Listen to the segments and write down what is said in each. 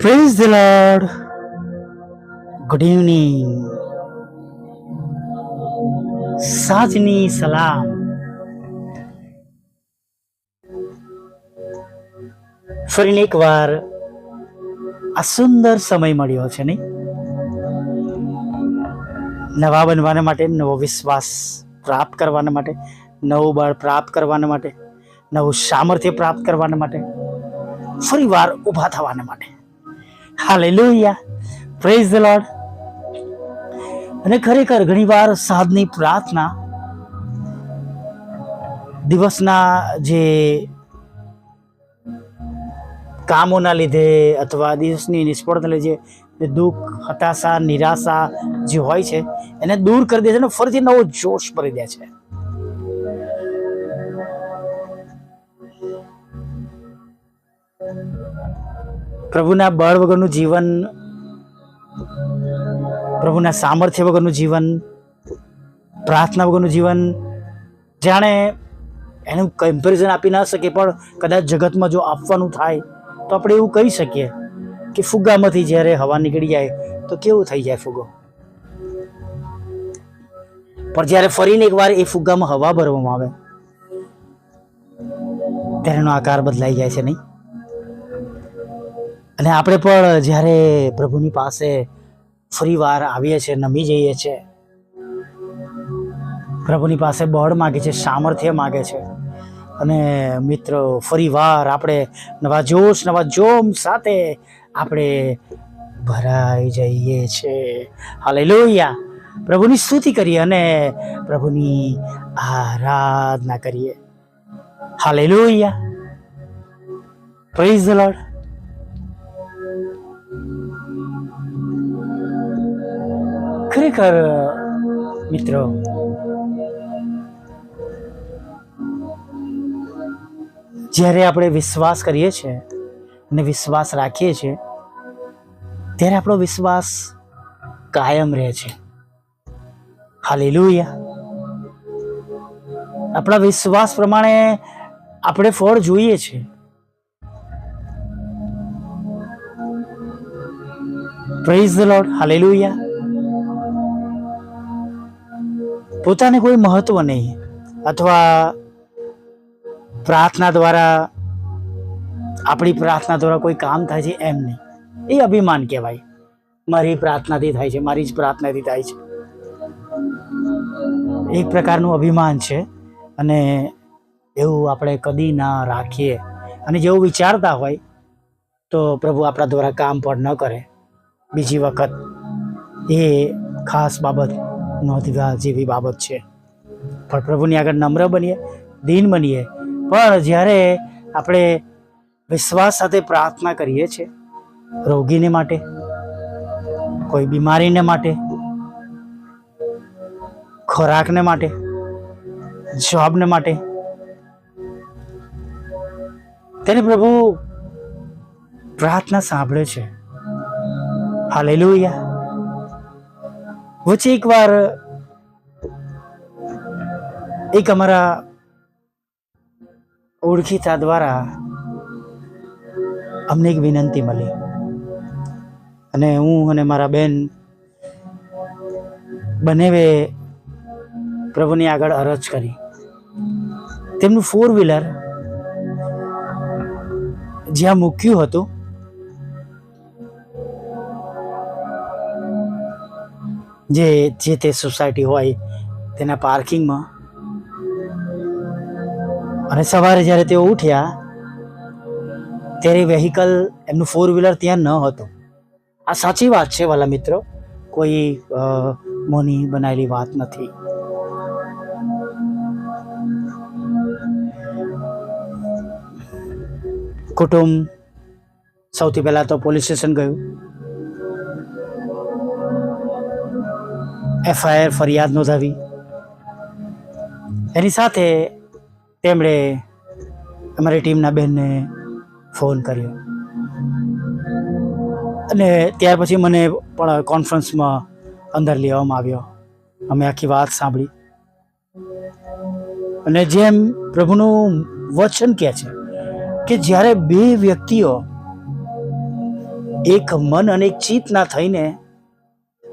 Praise the lord good evening સાંજની સલામ ફરીને એકવાર આ સુંદર સમય મળ્યો છે નહીં? નવા બનવાના માટે, નવો વિશ્વાસ પ્રાપ્ત કરવાના માટે, નવું બળ પ્રાપ્ત કરવાના માટે, નવું સામર્થ્ય પ્રાપ્ત કરવાના માટે, ફરીવાર ઊભા થવાના માટે. હાલેલુયા. પ્રેઝ ધ લોર્ડ અને ખરેખર ઘણીવાર સાધની પ્રાર્થના દિવસના જે કામોના લીધે અથવા દિવસની નિષ્ફળતા લીધે દુઃખ, હતાશા, નિરાશા જે હોય છે, એને દૂર કરી દે છે અને ફરીથી નવો જોશ ભરી દે છે. પ્રભુના બળ વગરનું જીવન, પ્રભુના સામર્થ્ય વગરનું જીવન, પ્રાર્થના વગરનું જીવન, જાણે એનું કમ્પેરિઝન આપી ના શકીએ, પણ કદાચ જગતમાં જો આપવાનું થાય, તો આપણે એવું કહી શકીએ કે ફુગ્ગામાંથી જ્યારે હવા નીકળી જાય, તો કેવું થઈ જાય ફુગ્ગો? પણ જ્યારે ફરીને એકવાર એ ફુગ્ગામાં હવા ભરવામાં આવે, ત્યારે એનો આકાર બદલાઈ જાય છે નહીં? અને આપણે પણ જ્યારે પ્રભુની પાસે ફરીવાર આવીએ છીએ, નમી જઈએ છીએ, પ્રભુની પાસે બળ માગે છે, સામર્થ્ય માગે છે. અને મિત્રો, ફરીવાર આપણે નવા જોશ, નવા જોમ સાથે આપણે ભરાઈ જઈએ છીએ. લોહિયા પ્રભુની સ્તુતિ કરીએ અને પ્રભુની આરાધના કરીએ. હાલેલુયા. પ્રેઝ ધ લોર્ડ ખરેખર, મિત્રો, જ્યારે આપણે વિશ્વાસ કરીએ છીએ અને વિશ્વાસ રાખીએ છીએ, ત્યારે આપણો વિશ્વાસ કાયમ રહે છે. હાલેલુયા. આપણા વિશ્વાસ પ્રમાણે આપણે ફળ જોઈએ છે. પ્રેઝ ધ લોર્ડ હાલેલુયા પોતાને કોઈ મહત્વ નહીં. અથવા પ્રાર્થના દ્વારા, આપણી પ્રાર્થના દ્વારા કોઈ કામ થાય છે એમ નહીં. એ અભિમાન કહેવાય. મારી પ્રાર્થનાથી થાય છે, મારી જ પ્રાર્થનાથી થાય છે. એક પ્રકારનું અભિમાન છે અને એવું આપણે કદી ના રાખીએ. અને જેવું વિચારતા હોય, તો પ્રભુ આપણા દ્વારા કામ પણ ન કરે. બીજી વખત એ ખાસ બાબત નોંધવા જેવી બાબત છે. પણ પ્રભુની આગળ નમ્ર બનીએ, દીન બનીએ. પણ જ્યારે આપણે વિશ્વાસ સાથે પ્રાર્થના કરીએ છીએ, રોગીને માટે, કોઈ બીમારીને માટે, ખોરાકને માટે, જોબને માટે, તેને પ્રભુ પ્રાર્થના સાંભળે છે. હાલેલુયા વચ્ચે એકવાર એક અમારા ઓળખીતા દ્વારા અમને એક વિનંતી મળી. અને હું અને મારા બેન બંનેવે પ્રભુની આગળ અરજ કરી. તેમનું ફોર વ્હીલર જ્યાં મૂક્યું હતું જે જે તે સોસાયટી હોય, તેના પાર્કિંગમાં. અને સવારે જ્યારે તેઓ ઉઠ્યા, ત્યારે વેહિકલ એમનું ફોર વ્હીલર ત્યાં ન હતું. આ સાચી વાત છે વાલા મિત્રો. કોઈ મોની બનાવેલી વાત નથી. કુટુંબ, સૌથી પહેલાં તો પોલીસ સ્ટેશન ગયું. એફઆઈઆર ફરિયાદ નોંધાવી. એની સાથે તેમણે અમારી ટીમના બહેનને ફોન કર્યો. અને ત્યાર પછી મને પણ કોન્ફરન્સમાં અંદર લેવામાં આવ્યો. અમે આખી વાત સાંભળી. અને જેમ પ્રભુનું વચન કહે છે કે જ્યારે બે વ્યક્તિઓ એક મન અને એક ચિત્ત ના થઈને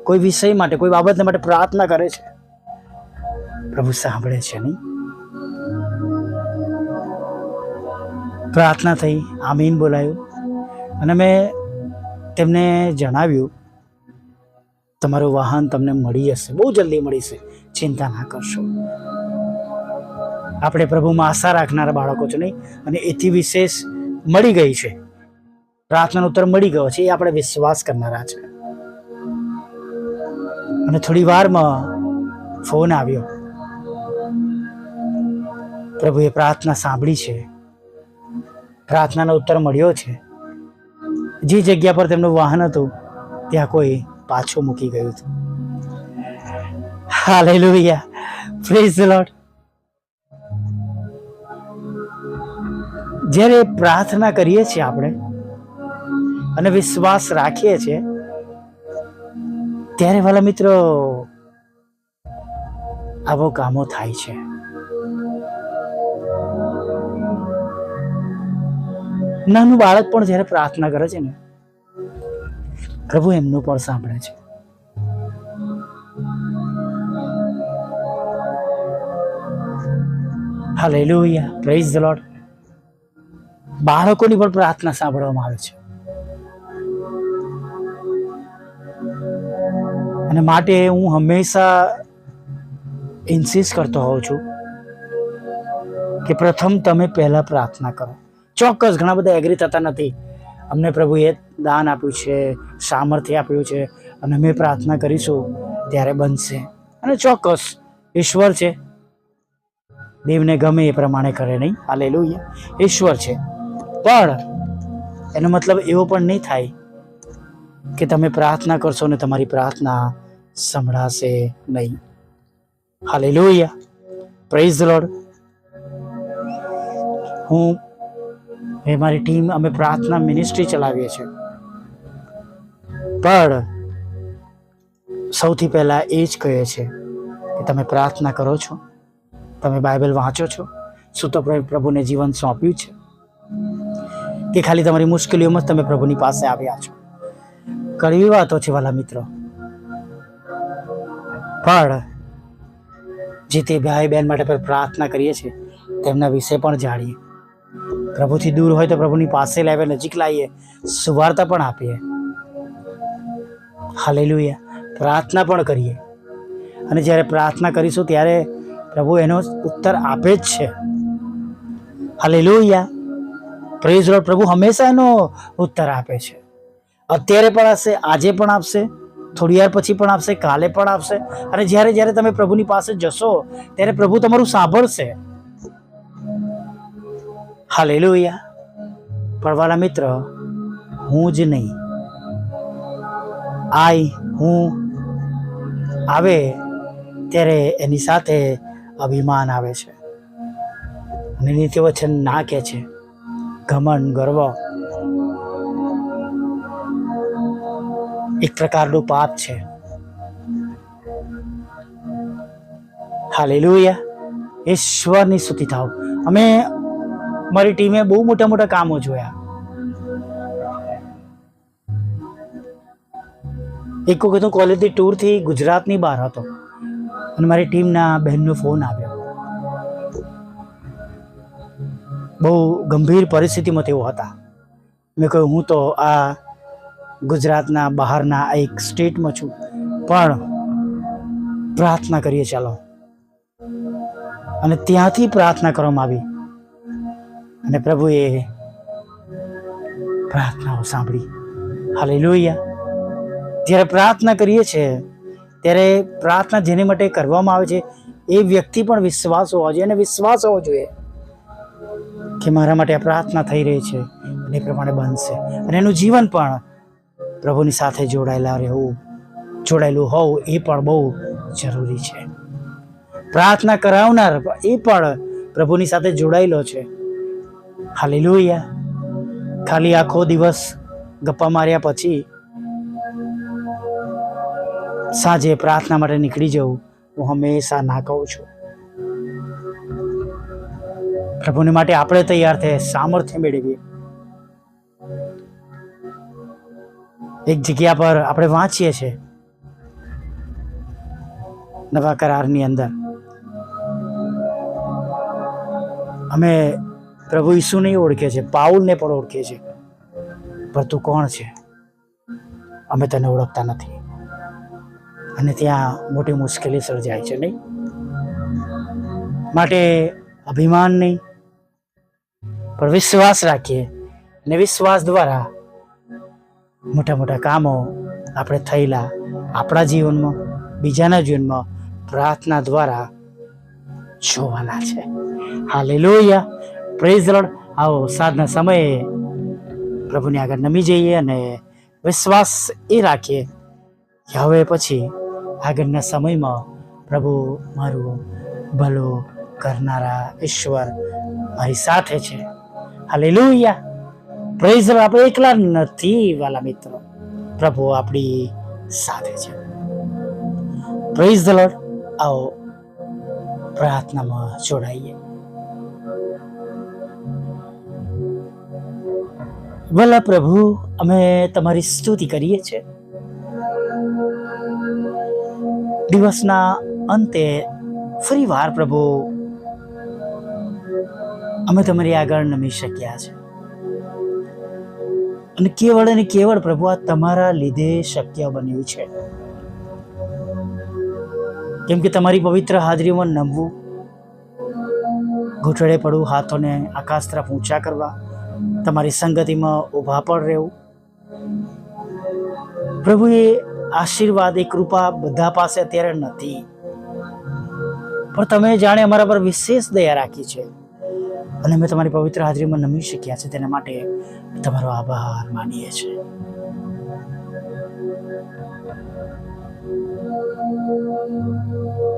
કોઈ વિષય માટે, કોઈ બાબત માટે પ્રાર્થના કરે છે? પ્રભુ સાંભળે છે નહીં? પ્રાર્થના થઈ, આમીન બોલાયું. અને મેં તેમને જણાવ્યું, તમારું વાહન તમને મળી જશે બહુ જલ્દી મળી ચિંતા ના કરશો. આપણે પ્રભુમાં આશા રાખનારા બાળકો છો નહીં? અને એથી વિશેષ મળી ગઈ છે. પ્રાર્થનાનો ઉત્તર મળી ગયો છે, એ આપણે વિશ્વાસ કરનારા છે. અને થોડી વારમાં ફોન આવ્યો. પ્રભુએ પ્રાર્થના સાંભળી છે. પ્રાર્થનાનો ઉત્તર મળ્યો છે. જે જગ્યા પર તેમનું વાહન હતું, ત્યાં કોઈ પાછું મૂકી ગયું હતું. હાલેલુયા. પ્રેઝ ધ લોર્ડ જ્યારે પ્રાર્થના કરીએ છીએ આપણે અને વિશ્વાસ રાખીએ છીએ ત્યારે વાલા મિત્રો, આવો કામો થાય છે. નાનું બાળક પણ જ્યારે પ્રાર્થના કરે છે ને, પ્રભુ એમનું પણ સાંભળે છે. Hallelujah, praise the lord. બાળકોની પણ પ્રાર્થના સાંભળવામાં આવે છે. અને માટે હું હંમેશા ઇન્સિસ્ટ કરતો હોઉં છું કે પ્રથમ તમે પહેલાં પ્રાર્થના કરો. ચોક્કસ, ઘણા બધા એગ્રી થતા નથી. અમને પ્રભુએ દાન આપ્યું છે, સામર્થ્ય આપ્યું છે અને અમે પ્રાર્થના કરીશું ત્યારે બનશે. અને ચોક્કસ, ઈશ્વર છે. દેવને ગમે એ પ્રમાણે કરે નહીં. હાલેલુયા ઈશ્વર છે. પણ એનો મતલબ એવો પણ નહીં થાય કે તમે પ્રાર્થના કરશો ને તમારી પ્રાર્થના સંભળાશે નહીં. હાલેલુયા. પ્રેઝ ધ લોર્ડ હું એ મારી ટીમ, અમે પ્રાર્થના મિનિસ્ટ્રી ચલાવીએ છીએ. પણ સૌથી પહેલાં એ જ કહે છે કે તમે પ્રાર્થના કરો છો. તમે બાઇબલ વાંચો છો. શું તો પ્ર- પ્રભુને જીવન સોંપ્યું છે? કે ખાલી તમારી મુશ્કેલીઓમાં તમે પ્રભુની પાસે આવ્યા છો? કડવી વાતો છે વાલા મિત્રો. પણ જે તે ભાઈ બહેન માટે પણ પ્રાર્થના કરીએ છીએ, તેમના વિશે પણ જાણીએ. પ્રભુથી દૂર હોય તો પ્રભુની પાસે લાવીએ, નજીક લાવીએ, સુવાર્તા પણ આપીએ. હાલેલુયા. પ્રાર્થના પણ કરીએ. અને જ્યારે પ્રાર્થના કરીશું ત્યારે પ્રભુ એનો ઉત્તર આપે જ છે. હાલેલુયા. પ્રેઝ રોડ પ્રભુ હંમેશા એનો ઉત્તર આપે છે. અત્યારે પણ આપશે આજે પણ આપશે. થોડી વાર પછી પણ આપશે, કાલે પણ આપશે. અને જ્યારે જ્યારે તમે પ્રભુની પાસે જશો, ત્યારે પ્રભુ તમારું સાંભળશે. હાલેલુયા. પણ વાલા મિત્ર, હું જ નહીં. આઈ હું આવે ત્યારે એની સાથે અભિમાન આવે છે. અને નીતિ વચન ના કહે છે ઘમંડ ગર્વ એક પ્રકારનું પાપ છે. હાલેલુયા. ઈશ્વરની સ્તુતિ થાવ અમે મારી ટીમે બહુ મોટા મોટા કામો જોયા. એક વખત હું કોલેજની ટૂરથી ગુજરાતની બહાર હતો અને મારી ટીમના બહેનનો ફોન આવ્યો. બહુ ગંભીર પરિસ્થિતિમાં તેઓ હતા. મેં કહ્યું, હું તો આ ગુજરાતના બહારના એક સ્ટેટમાં છું. પણ પ્રાર્થના કરીએ ચાલો. અને ત્યાંથી પ્રાર્થના કરવામાં આવી. અને પ્રભુએ પ્રાર્થનાઓ સાંભળી. હાલે લોહિયા જ્યારે પ્રાર્થના કરીએ છીએ ત્યારે પ્રાર્થના જેને માટે કરવામાં આવે છે, એ વ્યક્તિ પણ વિશ્વાસ હોવો જોઈએ અને વિશ્વાસ હોવો જોઈએ કે મારા માટે આ પ્રાર્થના થઈ રહી છે એ પ્રમાણે બનશે. અને એનું જીવન પણ પ્રભુની સાથે જોડાયેલા રહેવું, જોડાયેલું હોવું એ પણ બહુ જરૂરી છે. પ્રાર્થના કરાવનાર એ પણ પ્રભુની સાથે જોડાયેલો છે. ખાલી લોહિયા ખાલી આખો દિવસ ગપ્પા માર્યા પછી સાંજે પ્રાર્થના માટે નીકળી જવું હું હંમેશા ના કહું છું. પ્રભુને માટે આપણે તૈયાર થઈએ સામર્થ્ય મેળવીએ. એક જગ્યા પર આપણે વાંચીએ છીએ. નવા કરારની અંદર. અમે પ્રભુ ઈસુ નહીં ઓળખીએ છીએ, પાઉલને પણ ઓળખીએ છીએ. પણ તું કોણ છે? અમે તને ઓળખતા નથી. અને ત્યાં મોટી મુશ્કેલી સર્જાય છે, નહીં? માટે અભિમાન નહીં, પણ વિશ્વાસ રાખીએ. અને વિશ્વાસ દ્વારા મોટા મોટા કામો આપણે થયેલા આપણા જીવનમાં, બીજાના જીવનમાં પ્રાર્થના દ્વારા જોવાના છે. હાલેલુયા. પ્રેઝ રડ આવો સાધના સમયે પ્રભુની આગળ નમી જઈએ અને વિશ્વાસ એ રાખીએ કે હવે પછી આગળના સમયમાં પ્રભુ મારું ભલું કરનારા ઈશ્વર મારી સાથે છે. હાલેલુયા. પ્રેઝ લોર્ડ આપણે એકલા નથી વાલા મિત્રો. પ્રભુ આપણી સાથે છે. પ્રેઝ ધ લોર્ડ આવો પ્રાર્થનામાં જોડાઈએ. ભલા પ્રભુ, અમે તમારી સ્તુતિ કરીએ છીએ. દિવસના અંતે ફરી વાર પ્રભુ, અમે તમારી આગળ નમી શક્યા છે. અને કેવળ અને કેવળ પ્રભુ આ તમારા લીધે શક્ય બન્યું છે. કેમ કે તમારી પવિત્ર હાજરીમાં નમવું ઘૂંટડે પડવું, હાથોને આકાશ તરફ ઊંચા કરવા, તમારી સંગતિમાં ઊભા પણ રહેવું. પ્રભુએ આશીર્વાદ એ કૃપા બધા પાસે અત્યારે નથી. પણ તમે જાણે અમારા પર વિશેષ દયા રાખી છે. અને અમે તમારી પવિત્ર હાજરીમાં નમી શક્યા છે. તેના માટે તમારો આભાર માનીએ છીએ.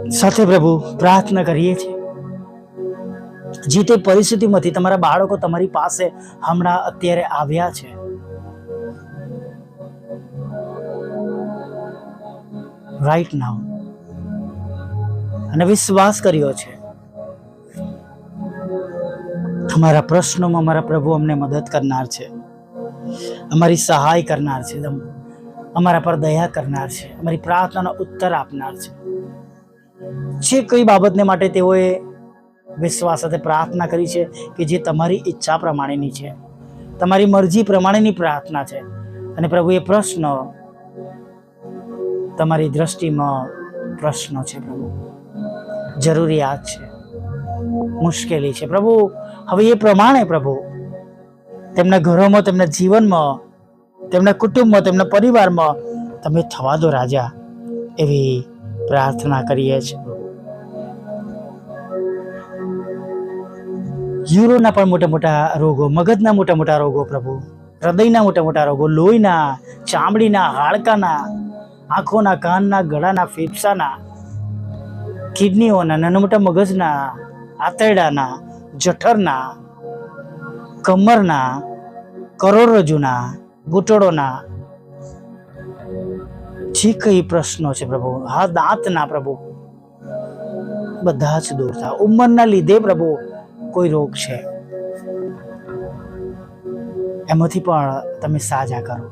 સાથે પ્રભુ, પ્રાર્થના કરીએ છીએ. જે તે પરિસ્થિતિમાંથી તમારા બાળકો તમારી પાસે હમણાં અત્યારે આવ્યા છે. રાઈટ નાવ અને વિશ્વાસ કર્યો છે. અમારા પ્રશ્નોમાં અમારા પ્રભુ અમને મદદ કરનાર છે. અમારી સહાય કરનાર છે. અમારા પર દયા કરનાર છે. અમારી પ્રાર્થનાનો ઉત્તર આપનાર છે. જે કઈ બાબતને માટે તેઓએ વિશ્વાસ સાથે પ્રાર્થના કરી છે કે જે તમારી ઈચ્છા પ્રમાણેની છે. તમારી મરજી પ્રમાણેની પ્રાર્થના છે. અને પ્રભુ, એ પ્રશ્ન તમારી દ્રષ્ટિમાં પ્રશ્નો છે પ્રભુ. જરૂરિયાત છે. મુશ્કેલી છે. પ્રભુ હવે એ પ્રમાણે પ્રભુ, તેમના ઘરોમાં, તેમના જીવનમાં, તેમના કુટુંબમાં, તેમના પરિવારમાં તમે થવા દો રાજા એવી પ્રાર્થના કરીએ છીએ. યુરોના પણ મોટા મોટા રોગો, મગજના મોટા મોટા રોગો પ્રભુ, હૃદયના મોટા મોટા રોગો, લોહીના, ચામડીના, હાડકાના, આંખોના, કાનના, ગળાના, ફેફસાના, કિડનીઓના, નાના મોટા મગજના, આંતરડાના જઠરના, કમરના કરોડરજ્જુના ઘૂંટણોના જે કઈ પ્રશ્નો છે પ્રભુ? હા, દાંતના પ્રભુ. બધા જ દૂર થાય ઉંમરના લીધે પ્રભુ કોઈ રોગ છે. એમાંથી પણ તમે સાજા કરો.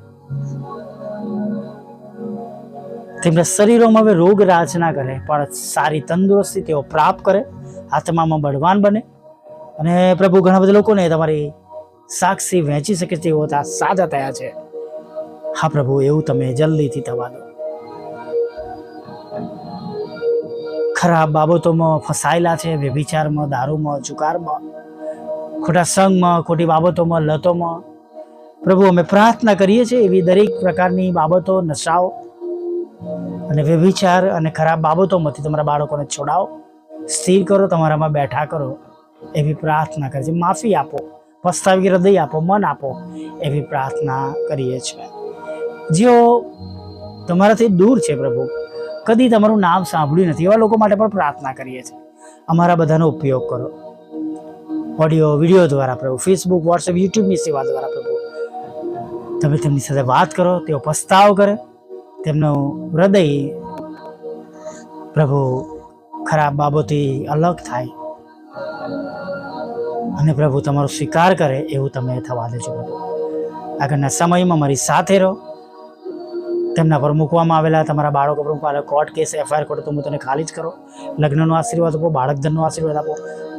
તેમના શરીરોમાં હવે રોગ રાજ ના કરે, પણ સારી તંદુરસ્તી તેઓ પ્રાપ્ત કરે. આત્મામાં બળવાન બને. અને પ્રભુ ઘણા બધા લોકોને તમારી સાક્ષી વહેંચી શકે તેવો સાજા થયા છે. હા પ્રભુ, એવું તમે જલ્દીથી થવા દો. ખરાબ બાબતોમાં ફસાયેલા છે, વ્યભિચારમાં, દારૂમાં ચુકારમાં ખોટા સંગમાં, ખોટી બાબતોમાં, લતોમાં. પ્રભુ, અમે પ્રાર્થના કરીએ છીએ એવી દરેક પ્રકારની બાબતો, નશાઓ અને વ્યભિચાર અને ખરાબ બાબતોમાંથી તમારા બાળકોને છોડાવો. સ્થિર કરો, તમારામાં બેઠા કરો. એવી પ્રાર્થના કરીએ. છીએ માફી આપો પસ્તાવી હૃદય આપો, મન આપો, એવી પ્રાર્થના કરીએ છીએ. જેઓ તમારાથી દૂર છે પ્રભુ. કદી તમારું નામ સાંભળ્યું નથી. એવા લોકો માટે પણ પ્રાર્થના કરીએ છીએ. અમારા બધાનો ઉપયોગ કરો. ઓડિયો, વીડિયો દ્વારા પ્રભુ. ફેસબુક, વોટ્સએપ, યુટ્યુબની સેવા દ્વારા પ્રભુ. તમે તેમની સાથે વાત કરો, તેઓ પસ્તાવ કરે. તેમનું હૃદય પ્રભુ ખરાબ બાબતથી અલગ થાય. અને પ્રભુ તમારો સ્વીકાર કરે એવું તમે થવા દેજો. પ્રભુ આગળના સમયમાં મારી સાથે રહો. તેમના પર મૂકવામાં આવેલા તમારા બાળકો પર મૂકવા કોર્ટ કેસ એફઆઈઆર કોર્ટ તો હું તને ખાલી જ કરો. લગ્નનો આશીર્વાદ આપો બાળક ધનનો આશીર્વાદ આપો,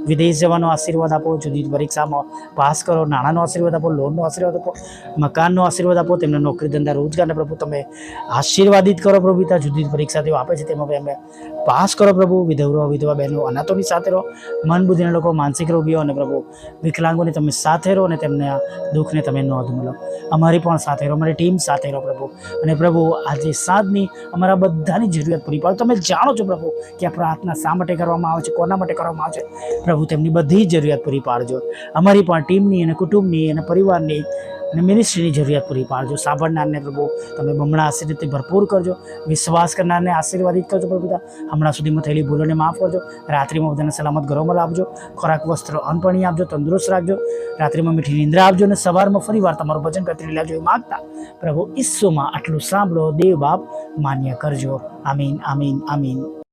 વિદેશ જવાનો આશીર્વાદ આપો, જુદી પરીક્ષામાં પાસ કરો, નાણાંનો આશીર્વાદ આપો લોનનો આશીર્વાદ આપો, મકાનનો આશીર્વાદ આપો, તેમને નોકરી ધંધા રોજગારને પ્રભુ તમે આશીર્વાદિત કરો પ્રભુ પિતા, જુદી પરીક્ષા તેઓ આપે છે, તેમાં અમે પાસ કરો પ્રભુ વિધવરો વિધવા બહેનો, અનાથોની સાથે રહો, મન બુદ્ધિના લોકો, માનસિક રોગીઓ અને પ્રભુ, વિકલાંગોની તમે સાથે રહો અને તેમને દુઃખને તમે નોંધ મળો. અમારી પણ સાથે રહો, અમારી ટીમ સાથે રહો પ્રભુ. અને પ્રભુ, આજે સાંજની અમારા બધાની જરૂરિયાત પૂરી પાડો. તમે જાણો છો પ્રભુ કે આ પ્રાર્થના શા માટે કરવામાં આવે છે, કોના માટે કરવામાં આવે છે? પ્રભુ, તેમની બધી જ જરૂરિયાત પૂરી પાડજો. અમારી પણ ટીમની અને કુટુંબની અને પરિવારની અને મિનિસ્ટ્રીની જરૂરિયાત પૂરી પાડજો. સાંભળનારને પ્રભુ, તમે બમણા આશીર્વાદથી ભરપૂર કરજો. વિશ્વાસ કરનારને આશીર્વાદિત કરજો પ્રભુ પિતા. હમણાં સુધીમાં થયેલી ભૂલોને માફ કરજો. રાત્રિમાં બધાને સલામત ઘરોમાં લાવજો. ખોરાક, વસ્ત્ર અનપણી આપજો, તંદુરસ્ત રાખજો. રાત્રિમાં મીઠી નિંદ્રા આપજો અને સવારમાં ફરી વાર તમારું ભજન કરતી લેજો એ માગતા પ્રભુ ઈસુમાં આટલું સાંભળો, દેવ બાપ માન્ય કરજો. આમીન આમીન આમીન.